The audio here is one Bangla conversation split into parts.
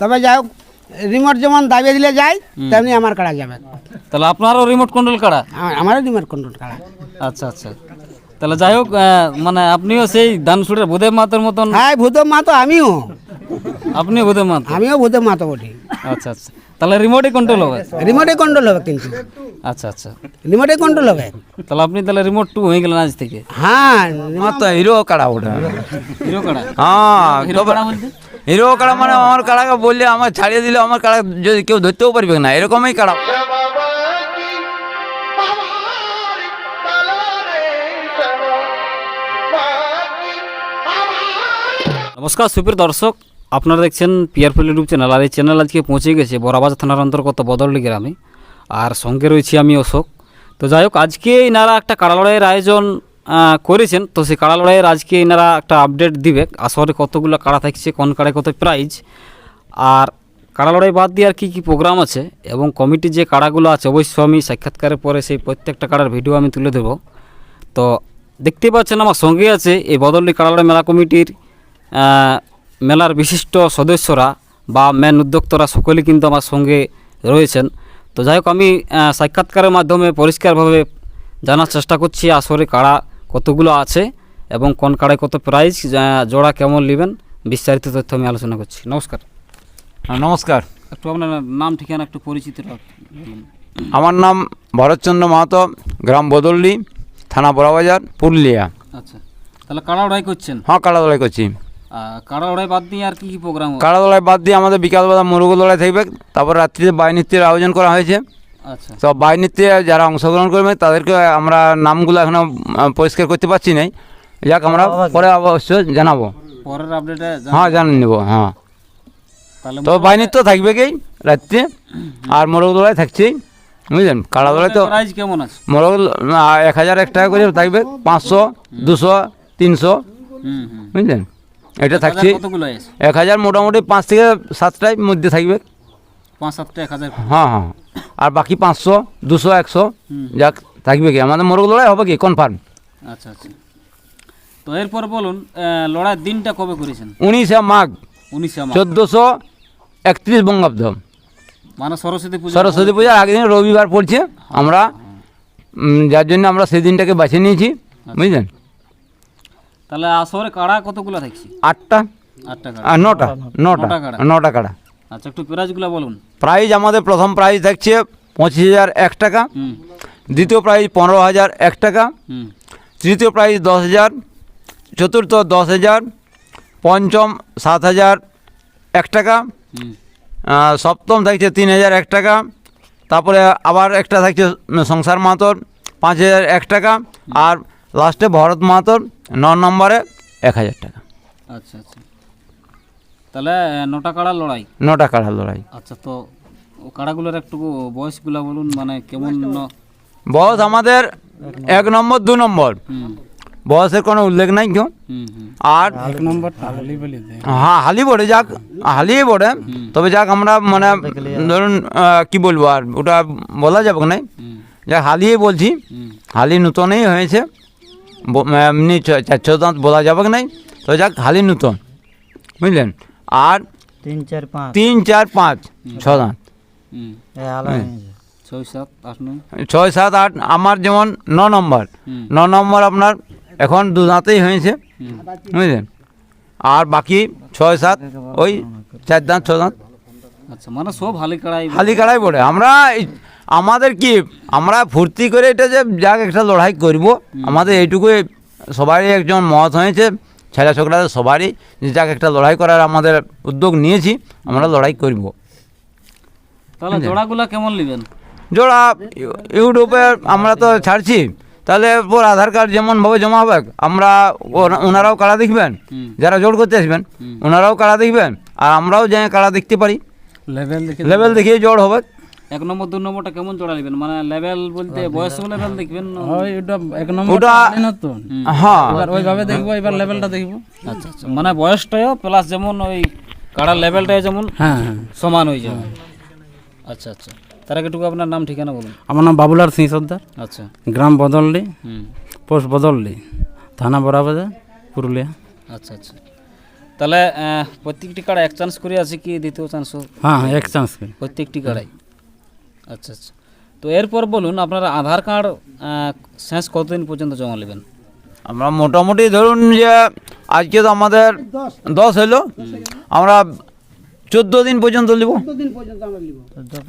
তবে যাই হোক রিমোট যেমন দাবিয়ে দিলে যায় তেমনি আমার কাড়া যাবে। তাহলে আপনারও রিমোট কন্ট্রোল কাড়া? আমারও রিমোট কন্ট্রোল কাড়া। আচ্ছা আচ্ছা। তাহলে যাই হোক মানে আপনিও সেই দানসুরের ভূদেব মাতার মতন হ্যাঁ ভূত মা তো আমিও। আপনি ভূদেব মাত? আমিও ভূত মা তো বটি। আচ্ছা আচ্ছা। তাহলে রিমোটই কন্ট্রোল হবে? রিমোটে কন্ট্রোল হবে কিন্তু। আচ্ছা আচ্ছা। রিমোটে কন্ট্রোল হবে। তাহলে আপনি তাহলে রিমোট টু হয়ে গেলেন আজ থেকে? হ্যাঁ আমার তো হিরো কাড়া ওটা হিরো কাড়া? হ্যাঁ হিরো কাড়া বলতে? হিরো কাড়া মানে আমার কাড়াকে বললে আমার ছাড়িয়ে দিলে আমার কাড়া যদি কেউ ধরতেও পারবে না, এরকমই কাড়া। নমস্কার, সুপ্রিয় দর্শক, আপনারা দেখছেন পিয়ারফুল ইউটিউব চ্যানেল আর এই চ্যানেল আজকে পৌঁছে গেছে বড়াবাজার থানার অন্তর্গত বদলডি গ্রামে। আর সঙ্গে রয়েছি আমি অশোক। তো যাই হোক, আজকে এই এনারা একটা কাড়া আয়োজন করেছেন। তো সেই কাড়া লড়াইয়ের আজকে এনারা একটা আপডেট দিবে। আসরে কতগুলো কাড়া থাকছে, কোন কাড়ায় কত প্রাইজ আর কাড়া লড়াই বাদ দিয়ে আর কী কী প্রোগ্রাম আছে এবং কমিটির যে কাড়াগুলো আছে, অবশ্যই আমি সাক্ষাৎকারের পরে সেই প্রত্যেকটা কাড়ার ভিডিও আমি তুলে দেবো তো দেখতে পাচ্ছেন আমার সঙ্গে আছে এই বদলডি কাড়ালড়াই মেলা কমিটির মেলার বিশিষ্ট সদস্যরা বা মেন উদ্যোক্তরা সকলে কিন্তু আমার সঙ্গে রয়েছেন। তো যাই হোক আমি সাক্ষাৎকারের মাধ্যমে পরিষ্কারভাবে জানার চেষ্টা করছি আসরে কাড়া কতগুলো আছে এবং কোন কাড়ায় কত প্রাইস জোড়া কেমন নেবেন বিস্তারিত তথ্য আমি আলোচনা করছি। নমস্কার। হ্যাঁ, নমস্কার। একটু আপনার নাম ঠিকানা একটু পরিচিত আমার নাম ভরতচন্দ্র মাহাতো গ্রাম বদল্লি থানা বড়াবাজার পুরুলিয়া। আচ্ছা তাহলে কাড়া ওড়াই করছেন? হ্যাঁ কাড়া দলাই করছি। কাড়া ওড়াই বাদ দিয়ে আর কি কি প্রোগ্রাম কাড়া দলাই বাদ দিয়ে আমাদের বিকালবেলা মুরগো দলাই থাকবে তারপর রাত্রিতে বাই নৃত্যের আয়োজন করা হয়েছে। তো বাই নৃত্যে যারা অংশগ্রহণ করবে তাদেরকে আমরা নামগুলো এখনও পরিষ্কার করতে পারছি নাই। যাক আমরা পরে অবশ্যই জানাব। পরের আপডেটে হ্যাঁ জানিয়ে নেব হ্যাঁ। তো বাই নৃত্য থাকবে কি রাত্রে? আর মোরগ দোলাই থাকছেই বুঝলেন? কাড়া দোলাই তো প্রাইস কেমন আছে? মোরগ এক হাজার এক টাকা করে থাকবে পাঁচশো দুশো তিনশো। বুঝলেন? এটা থাকছে হাজার কতগুলো আছে? এক হাজার মোটামুটি পাঁচ থেকে সাতটার মধ্যে থাকবে। পাঁচ সাতটা এক হাজার। হ্যাঁ হ্যাঁ। আর বাকি পাঁচশো দুশো একশো। যাক থাকবে কি? আমাদের মোরগ লড়াই হবে কি? কনফার্ম আচ্ছা আচ্ছা। তো এরপর বলুন লড়াইয়ের দিনটা কবে করেছেন? উনিশে মাঘ। উনিশে চোদ্দোশো একত্রিশ বঙ্গাব্দ মানে সরস্বতী পূজা। সরস্বতী পূজার আগের দিন রবিবার পড়ছে। আমরা যার জন্য আমরা সেই দিনটাকে বেছে নিয়েছি। বুঝলেন? তাহলে আসরে কাড়া কতগুলো থাকছে? আটটা। আটটা আর নটা। নটা। নটা কাড়া। আচ্ছা একটু প্রাইজগুলো বলুন। প্রাইজ আমাদের প্রথম প্রাইজ থাকছে পঁচিশ হাজার এক টাকা। দ্বিতীয় প্রাইজ পনেরো হাজার এক টাকা। তৃতীয় প্রাইজ দশ হাজার। চতুর্থ দশ হাজার। পঞ্চম সাত হাজার এক টাকা। সপ্তম থাকছে তিন হাজার এক টাকা। তারপরে আবার একটা থাকছে সংসার মাতর পাঁচ হাজার এক টাকা। আর লাস্টে ভরত মাতর ন নম্বরে এক হাজার টাকা। আচ্ছা আচ্ছা। তাহলে নটা কাড়া লড়াই? নটা কাড়া লড়াই। আচ্ছা তো ও কাড়াগুলোর একটু বয়সগুলো বলুন মানে কেমন বয়স আমাদের এক নম্বর দু নম্বর। বয়সের কোনো উল্লেখ নাই কেউ। হুম হুম। আর হ্যাঁ হালি বড়ে যাক হালি বড়ে তবে যাক আমরা মানে ধরুন কি বলব আর ওটা বলা যাবে না হুম। যাক হালিয়ে বলছি। হালি নূতনই হয়েছে। এমনি চার ছ দাঁত বলা যাবে নাই? তো যাক হালি নূতন। বুঝলেন? আর তিন চার পাঁচ। তিন চার পাঁচ। ছ দাঁত। ছয় সাত আট আমার যেমন ন নম্বর। ন নম্বর আপনার এখন দু দাঁতেই হয়েছে। বুঝলেন? আর বাকি ছয় সাত ওই চার দাঁত ছ দাঁত। আচ্ছা মানে সব হালি কাড়াই হালি কাড়াই পড়ে আমরা এই- আমাদের কি আমরা ফুর্তি করে এটা যে যাক একটা লড়াই করব। আমাদের এইটুকু সবারই একজন মত হয়েছে। ছেলে ছোকরাদের সবারই যাক একটা লড়াই করার আমাদের উদ্যোগ নিয়েছি আমরা লড়াই করব। তাহলে জোড়াগুলা কেমন নেবেন? জোড়া ইউ- ইউটিউবে আমরা তো ছাড়ছি তাহলে ওর আধার কার্ড যেমনভাবে জমা হবে আমরা ওনারাও কাড়া দেখবেন যারা জোর করতে আসবেন ওনারাও কাড়া দেখবেন আর আমরাও যে কাড়া দেখতে পারি। লেভেল দেখে লেভেল দেখিয়ে জোর হবে। এক নম্বর দু নম্বরটা কেমন জোড়া নেবেন? মানে লেভেল বলতে বয়স লেভেল দেখবেন না? এক নম্বর ওটা নতুন হ্যাঁ। এবার ওইভাবে দেখব এবার লেভেলটা দেখব। আচ্ছা আচ্ছা। মানে বয়সটাও প্লাস যেমন ওই কাড়ার লেভেলটাও যেমন হ্যাঁ হ্যাঁ। সমান হয়ে যাবে। আচ্ছা আচ্ছা। তার আগে একটু আপনার নাম ঠিকানা বলুন। আমার নাম বাবুলাল সিং সর্দার। আচ্ছা। গ্রাম বদললি। হুম। পোস্ট বদললি। থানা বড়াবাজার পুরুলিয়া। আচ্ছা আচ্ছা। তাহলে প্রত্যেকটি কাড়া এক চান্স করে আছে কি দ্বিতীয় চান্স হ্যাঁ হ্যাঁ এক চান্স করে। প্রত্যেকটি কাড়াই আচ্ছা আচ্ছা। তো এরপর বলুন আপনারা আধার কার্ড শেষ কতদিন পর্যন্ত জমা নেবেন? আমরা মোটামুটি ধরুন যে আজকে তো আমাদের দশ হলো। আমরা চোদ্দ দিন পর্যন্ত নিব।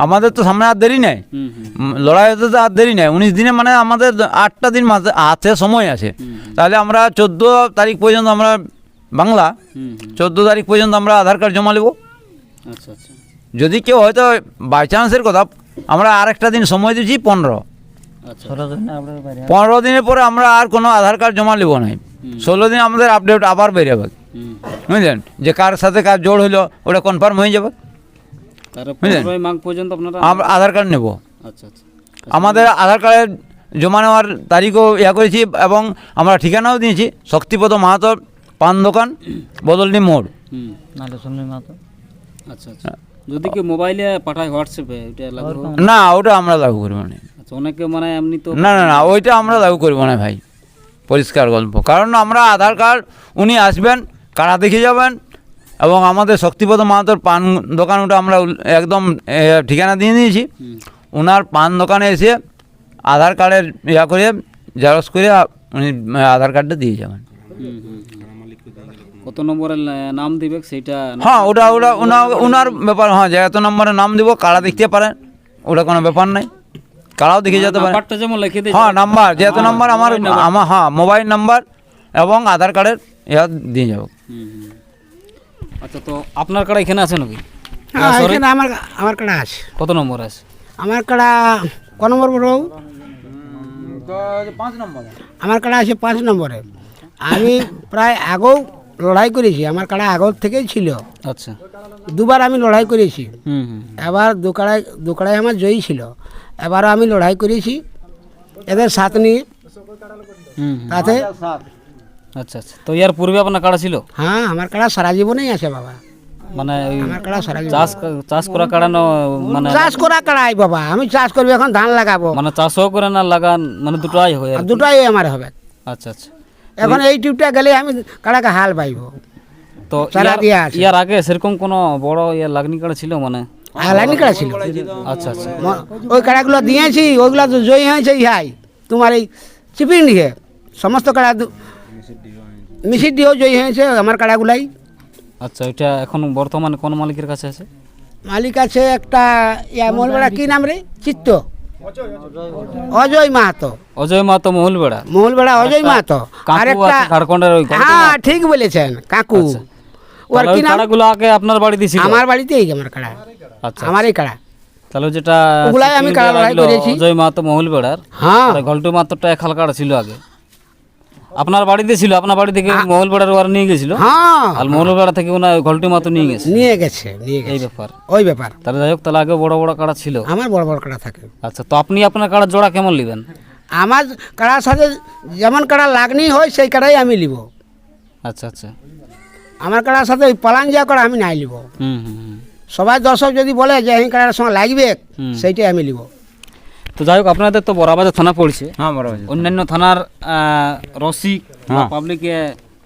আমাদের তো সামনে আর দেরি নেই। লড়াই হতে তো আর দেরি নেই। উনিশ দিনে মানে আমাদের আটটা দিন মাঝে হাতে সময় আছে। তাহলে আমরা চোদ্দ তারিখ পর্যন্ত আমরা বাংলা চোদ্দ তারিখ পর্যন্ত আমরা আধার কার্ড জমা নেব। আচ্ছা আচ্ছা। যদি কেউ হয়তো বাই চান্সের কথা আমরা আর একটা দিন সময় দিচ্ছি পনেরো। আচ্ছা। পনেরো দিনের পরে আমরা আর কোনো আধার কার্ড জমা নেব নাই। ষোলো দিন আমাদের আপডেট আবার হুম। বুঝলেন? যে কার সাথে কার জোড় হলো ওটা কনফার্ম হয়ে যাবে। বুঝলেন? আমরা আধার কার্ড নেব। আচ্ছা আচ্ছা। আমাদের আধার কার্ডের জমা নেওয়ার তারিখও ইয়া করেছি এবং আমরা ঠিকানাও দিয়েছি শক্তিপদ মাহাতোর পান দোকান বদলনি মোড়। আচ্ছা আচ্ছা। যদি কেউ মোবাইলে পাঠায় হোয়াটসঅ্যাপে ওইটা লাগবে না ওটা আমরা লাগু করব না। আচ্ছা অনেকে মানে এমনি তো না না না ওইটা আমরা লাগু করব না ভাই। পরিষ্কার গল্প। কারণ আমরা আধার কার্ড উনি আসবেন কারা দেখে যাবেন এবং আমাদের শক্তিপদ মাহাতোর পান দোকান ওটা আমরা একদম ঠিকানা দিয়ে দিয়েছি। ওনার পান দোকানে এসে আধার কার্ডের ইয়া করে জেরক্স করে উনি আধার কার্ডটা দিয়ে যাবেন। হুম, হুম, কত নম্বরের নাম দিবে? সেইটা হ্যাঁ ওটা ওটা ওনা ওনার ব্যাপার হ্যাঁ যে এত নম্বরে নাম দিব কারা দেখতে পারেন ওটা কোনো ব্যাপার নাই। কারাও দেখে যেতে পারে। নাম্বারটা যেমন লিখে দিই হ্যাঁ নাম্বার যেহেতু নাম্বার আমার আমার হ্যাঁ মোবাইল নাম্বার এবং আধার কার্ডের ইয়া দিয়ে যাব। আচ্ছা তো আপনার কাড়া এখানে আছে নাকি? হ্যাঁ এখানে আমার আমার কাড়া আছে। কত নম্বর আছে? আমার কাড়া ক নম্বর বড়? পাঁচ নম্বর। আমার কাড়া আছে পাঁচ নম্বরে। আমি প্রায় আগেও লড়াই করেছি আমার কাড়া আগের থেকেই ছিল। আচ্ছা। দুবার আমি লড়াই করেছি। হুম হুম এবার দু কাড়াই দু কাড়াই আমার জয়ী ছিল। এবারও আমি লড়াই করেছি। এদের সাত নিয়ে। তাতে আচ্ছা আচ্ছা। তো ইয়ার পূর্বে আপনার কাড়া ছিল? হ্যাঁ আমার কাড়া সারা জীবনেই আছে বাবা। মানে আমার কাড়া সারা চাষ চাষ করা কাড়ানো মানে চাষ করা কাড়াই বাবা। আমি চাষ করব এখন ধান লাগাবো। মানে চাষও করে না লাগান মানে দুটোই হয় দুটাই আমার হবে। আচ্ছা আচ্ছা। এখন এই টিউবটা গেলে আমি কাড়াকে হাল পাইব তো ইয়ার- আগে সেরকম কোনো বড় ইয়ার লাগনি কাড়া ছিল মানে? লাইনি কাড়া ছিল। আচ্ছা আচ্ছা। ওই কাড়াগুলো দিয়েছি ওইগুলো তো জয়ী হয়েছে ইহাই। তোমার এই চিপিং দিয়ে সমস্ত কাড়া মিশির দিয়েও জয়ী হয়েছে আমার কাড়াগুলাই। আচ্ছা এটা এখন বর্তমানে কোন মালিকের কাছে আছে? মালিক আছে একটা ইয়া মোহনবেড়া কি নাম রে? চিত্ত। অজয়। মাহাতো। অজয় মাহাতো মহুলবেড়া মহুলবেড়া অজয় মাহাতো। আরেকটা কাকু ঝাড়খণ্ডের ওই হ্যাঁ ঠিক বলেছেন কাকু। আচ্ছা। ওর কি নাম? কাড়াগুলো আগে আপনার বাড়িতে ছিল? আমার বাড়িতেই আমার কাড়া। আচ্ছা আমারই কাড়া। তাহলে যেটা ওগুলাই আমি কাড়া লড়াই করেছি। অজয় মাহাতো মহুলবেড়ার হ্যাঁ। ঘল্টু মাত্রটা এক হাল কাড়া ছিল আগে। আপনার বাড়িতে ছিল আপনার বাড়ি থেকে মহুলবেড়ার ওরা নিয়ে গেছিল? হ্যাঁ। আর মহুলবেড়া থেকে ওনা ঘল্টু মাতো নিয়ে গেছে? নিয়ে গেছে নিয়ে গেছে। এই ব্যাপার। ওই ব্যাপার। তাহলে যাই হোক তাহলে আগে বড় বড় কাড়া ছিল। আমার বড় বড় কাড়া থাকে। আচ্ছা তো আপনি আপনার কাড়া জোড়া কেমন নেবেন? আমার কাড়ার সাথে যেমন কাড়া লাগনি হয় সেই কাড়াই আমি নিব। আচ্ছা আচ্ছা। আমার কাড়ার সাথে ওই পালান যা কাড়া আমি নাই নিব। হুম হুম হুম। সবাই দর্শক যদি বলে যে এই কাড়ার সঙ্গে লাগবে সেইটাই আমি নিব। তো যাই হোক আপনাদের তো বড়াবাজার থানা পড়ছে। হ্যাঁ বরাবর অন্যান্য থানার রসিক হ্যাঁ। পাবলিকে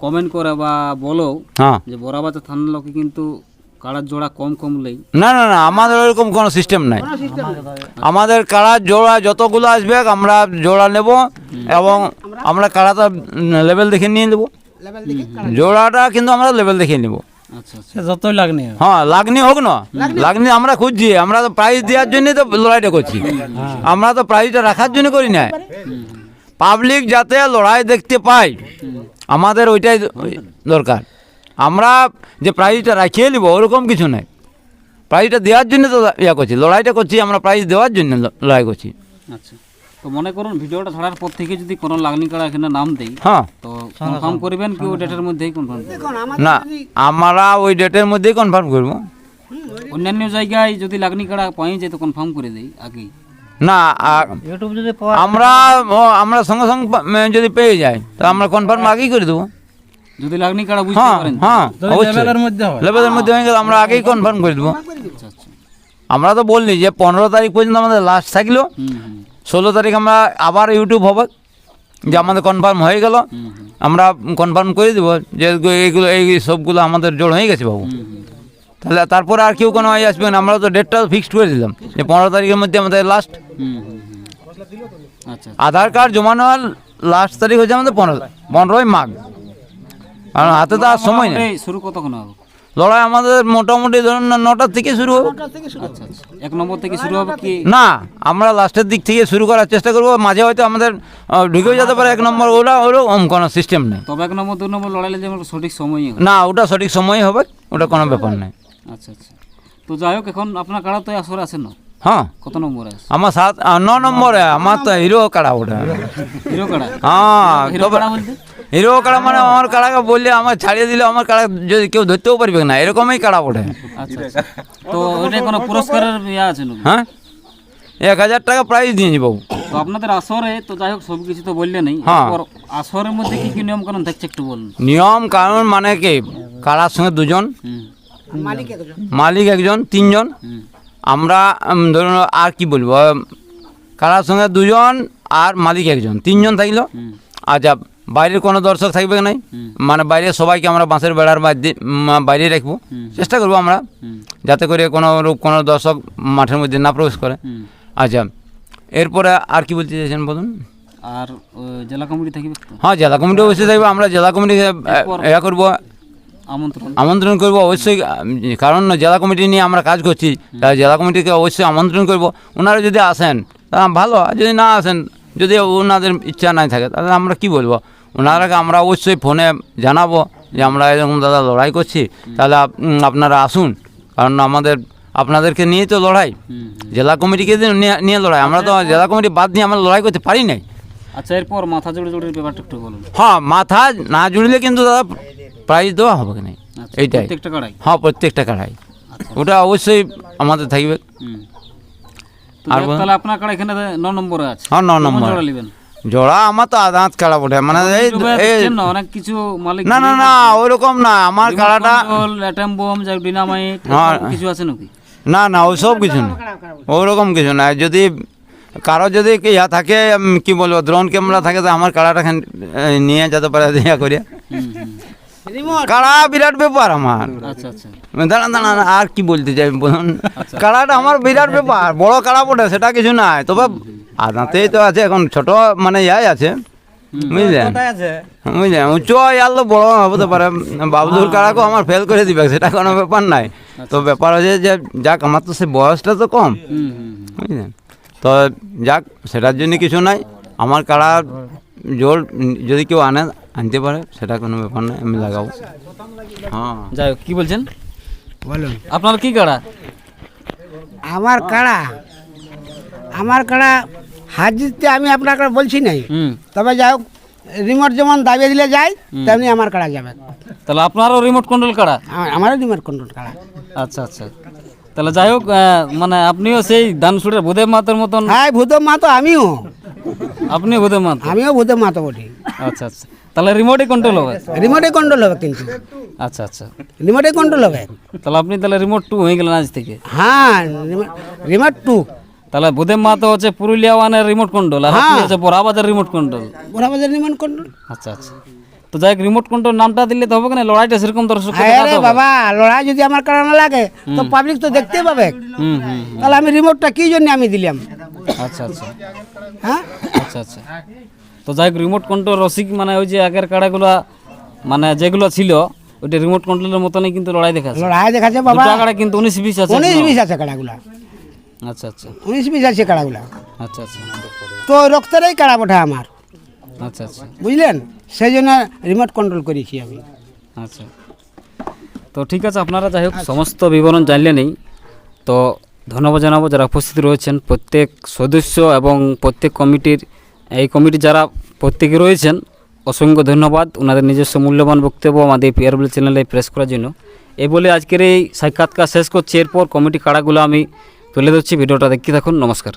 কমেন্ট করে বা বলো হ্যাঁ। যে বড়াবাজার থানার লোকে কিন্তু কাড়ার জোড়া কম কম লেই না না না আমাদের ওরকম কোনো সিস্টেম নাই। আমাদের কাড়া জোড়া যতগুলো আসবে আমরা জোড়া নেব এবং আমরা কাড়াটা লেভেল দেখে নিয়ে নেব। জোড়াটা কিন্তু আমরা লেভেল দেখে নেব। যতই লাগনি হ্যাঁ লাগনি হোক না। লাগনি আমরা খুঁজছি আমরা তো প্রাইজ দেওয়ার জন্যই তো লড়াইটা করছি। আমরা তো প্রাইজটা রাখার জন্য করি না পাবলিক যাতে লড়াই দেখতে পায় আমাদের ওইটাই দরকার। আমরা যে প্রাইজটা রাখিয়ে নিব ওরকম কিছু নাই। প্রাইজটা দেওয়ার জন্য তো ইয়া করছি লড়াইটা করছি আমরা প্রাইজ দেওয়ার জন্য লড়াই করছি। আচ্ছা। তো মনে করুন ভিডিওটা ছাড়ার পর থেকে যদি কোনো লাগনি কাড়া এখানে নাম দেই হ্যাঁ। তো কনফার্ম করবেন কি ওই ডেটের মধ্যেই কনফার্ম না আমরা ওই ডেটের মধ্যেই কনফার্ম করব। অন্যান্য জায়গায় যদি লাগনি কাড়া পাই যায় তো কনফার্ম করে দেই আগেই না ইউটিউব যদি আমরা আমরা সঙ্গে সঙ্গে যদি পেয়ে যাই তো আমরা কনফার্ম আগেই করে দেবো। যদি লাগনি কাড়া বুঝতে হ্যাঁ পারেন। হ্যাঁ যদি লেভেলের মধ্যে হয়। লেভেলের মধ্যে হয়ে গেলে আমরা আগেই কনফার্ম করে দেবো। আচ্ছা আচ্ছা। আমরা তো বললি যে পনেরো তারিখ পর্যন্ত আমাদের লাস্ট থাকল। ষোলো তারিখ আমরা আবার ইউটিউব হবে যে আমাদের কনফার্ম হয়ে গেল। আমরা কনফার্ম করে দেবো যে এইগুলো এই সবগুলো আমাদের জোর হয়ে গেছে বাবু। তাহলে তারপরে আর কেউ কোনো আসবে না আমরা তো ডেটটা ফিক্সড করে দিলাম যে পনেরো তারিখের মধ্যে আমাদের লাস্ট হুম। আচ্ছা আধার কার্ড জমা নেওয়ার লাস্ট তারিখ হচ্ছে আমাদের পনেরো পনেরোই মাঘ। কারণ হাতে তো আর সময় নেই। শুরু কতক্ষণ হবে? লড়াই আমাদের মোটামুটি ধরুন না নটার থেকে শুরু হবে। আচ্ছা আচ্ছা। এক নম্বর থেকে শুরু হবে কি? না আমরা লাস্টের দিক থেকে শুরু করার চেষ্টা করব। মাঝে হয়তো আমাদের ঢুকেও যেতে পারে এক নম্বর ওটা ওরা ওরকম কোনো সিস্টেম নেই। তবে এক নম্বর দু নম্বর লড়াইলে যেমন সঠিক সময় না ওটা সঠিক সময় হবে ওটা কোনো ব্যাপার নেই। আচ্ছা আচ্ছা। তো যাই হোক এখন আপনার কাড়া তো আসরে আছে না? হ্যাঁ। কত নম্বরে আছে? আমার সাত ন নম্বরে আমার তো হিরো কাড়া ওটা। হিরো কাড়া? হ্যাঁ হিরো কাড়া বলতে? হিরো কাড়া মানে আমার কাড়াকে বললে আমার ছাড়িয়ে দিলে আমার কাড়া যদি কেউ ধরতেও পারবে না এরকমই কাড়া ওঠে আচ্ছা আচ্ছা। তো ওইটা কোনো পুরস্কারের ইয়ে আছে হ্যাঁ? এক হাজার টাকা প্রাইজ দিয়েছি বাবু। তো আপনাদের আসরে তো যাই হোক সব কিছু তো বললে নেই। হ্যাঁ। আসরের মধ্যে কি কি নিয়ম কানুন থাকছে একটু বলুন। নিয়ম কানুন মানে কি? কাড়ার সঙ্গে দুজন মালিক একজন। তিনজন। আমরা ধরুন আর কি বলব? কারার সঙ্গে দুজন আর মালিক একজন তিনজন থাকল। আচ্ছা বাইরের কোনো দর্শক থাকবে নাই? মানে বাইরে সবাইকে আমরা বাঁশের বেড়ার বাইরে রাখব। চেষ্টা করব আমরা যাতে করে কোনো রূপ কোনো দর্শক মাঠের মধ্যে না প্রবেশ করে। আচ্ছা এরপরে আর কি বলতে চাইছেন বলুন? আর জেলা কমিটি থাকবে হ্যাঁ জেলা কমিটি অবশ্যই থাকবে আমরা জেলা কমিটিকে এ করব। আমন্ত্রণ? আমন্ত্রণ করব অবশ্যই কারণ জেলা কমিটি নিয়ে আমরা কাজ করছি তাই জেলা কমিটিকে অবশ্যই আমন্ত্রণ করব। ওনারা যদি আসেন তা ভালো আর যদি না আসেন যদি ওনাদের ইচ্ছা নাই থাকে তাহলে আমরা কি বলব? ওনারাকে আমরা অবশ্যই ফোনে জানাব যে আমরা এরকম দাদা লড়াই করছি। তাহলে আপনারা আসুন। কারণ আমাদের আপনাদেরকে নিয়েই তো লড়াই। জেলা কমিটিকে নিয়ে- লড়াই। আমরা তো জেলা কমিটি বাদ দিয়ে আমরা লড়াই করতে পারি নাই। আচ্ছা এরপর মাথা জোড়ে জোড়ে ব্যাপারটা একটু বলুন। হ্যাঁ মাথা না জুড়লে কিন্তু দাদা প্রাইজ দেওয়া হবে কি নাই? আচ্ছা এইটাই। প্রত্যেকটা কাড়াই? হ্যাঁ প্রত্যেকটা কাড়াই। আচ্ছা। ওটা অবশ্যই আমাদের থাকবে। আর তাহলে আপনার কাড়া এখানে ন নম্বরে আছে। হ্যাঁ ন নম্বর। জোড়া নেবেন? জোড়া আমার তো আদাঁত কাড়া বটে মানে এই অনেক কিছু মালিক না না না ওইরকম না আমার কাড়াটা অ্যাটম বোম ডিনামাইট। কিছু আছে নাকি? না না ওইসব কিছু না। ওরকম কিছু না যদি কারও যদি ইয়া থাকে কি বলব ড্রোন ক্যামেরা থাকে তো আমার কাড়াটা খান- নিয়ে যেতে পারে ইয়া করে হুম হুম কাড়া বিরাট ব্যাপার আমার। আচ্ছা আচ্ছা। দাঁড়ান দাঁড়ান আর কি বলতে চাই বলুন? কাড়াটা আমার বিরাট ব্যাপার বড় কাড়া বটে সেটা কিছু নাই তবে আদাতেই তো আছে এখন ছোট মানে ইয়াই আছে। বুঝলেন? বুঝলেন? উচ্চ ইয়ার তো বড় হতে পারে। বাবুদুর কাড়াকেও আমার ফেল করে দিবে সেটা কোনো ব্যাপার নাই। তো ব্যাপার হচ্ছে যে যাক আমার তো সে বয়সটা তো কম। বুঝলেন? তো যাক সেটার জন্য কিছু নাই। আমার কাড়া জোর যদি কেউ আনে আনতে পারে সেটা কোনো ব্যাপার নাই আমি লাগাবো। হ্যাঁ। যাই হোক কি বলছেন? বলুন। আপনার কি কাড়া? আমার কাড়া? আমার কাড়া হাজিরতে আমি আপনার কাড়া বলছি নাই। তবে যাই হোক রিমোট যেমন দাবিয়ে দিলে যায় তেমনি আমার কাড়া যাবে। তাহলে আপনারও রিমোট কন্ট্রোল কাড়া? আমারও রিমোট কন্ট্রোল কাড়া। আচ্ছা আচ্ছা। তাহলে যাই হোক মানে আপনিও সেই দানসুরের ভূদেব মাতার মতন হ্যাঁ ভূত মাতো আমিও। আপনিও ভূদেব মাত? আমিও ভূত মাতো বলি আচ্ছা আচ্ছা। তাহলে রিমোটে কন্ট্রোল হবে? রিমোটে কন্ট্রোল হবে কিন্তু। আচ্ছা আচ্ছা। রিমোটে কন্ট্রোল হবে। তাহলে আপনি তাহলে রিমোট টু হয়ে গেলেন আজ থেকে? হ্যাঁ রিমোট টু তাহলে ভূদেব মাতো হচ্ছে পুরুলিয়া ওয়ানের রিমোট কন্ট্রোল আর আপনি হ্যাঁ। হচ্ছে Barabazar remote control Barabazar remote control আচ্ছা আচ্ছা। তো যাই রিমোট কন্ট্রোল নামটা দিলে তো হবে না লড়াইটা সেরকম দর্শক আরে বাবা লড়াই যদি আমার কারণ লাগে তো পাবলিক তো দেখতেই পাবে। হুম তাহলে আমি রিমোটটা কি জন্য আমি দিলাম? আচ্ছা আচ্ছা। হ্যাঁ? আচ্ছা আচ্ছা। তো যাই রিমোট কন্ট্রোল রসিক মানে ওই যে আগের কাড়াগুলো মানে যেগুলো ছিল ওইটা রিমোট কন্ট্রোলের মতনই কিন্তু লড়াই দেখাচ্ছে। লড়াই দেখাচ্ছে বাবা। কাড়া কিন্তু উনিশ বিশ আছে উনিশ বিশ আছে কাড়াগুলা। আচ্ছা আচ্ছা। উনিশ বিশ আছে কাড়াগুলা আচ্ছা আচ্ছা। তো রক্তেরই কাড়া বটে আমার। আচ্ছা আচ্ছা। বুঝলেন? সেই জন্য রিমোট কন্ট্রোল করেছি আমি। আচ্ছা। তো ঠিক আছে আপনারা যাই হোক সমস্ত বিবরণ জানলে নেই। তো ধন্যবাদ জানাব যারা উপস্থিত রয়েছেন। প্রত্যেক সদস্য এবং প্রত্যেক কমিটির এই কমিটি যারা প্রত্যেকে রয়েছেন অসংখ্য ধন্যবাদ। ওনাদের নিজস্ব মূল্যবান বক্তব্য আমাদের পিআরবল চ্যানেলে প্রেস করার জন্য। এই বলে আজকের এই সাক্ষাৎকার শেষ করছি। এরপর কমিটি কাড়াগুলো আমি তুলে ধরছি ভিডিওটা দেখতে দেখুন নমস্কার।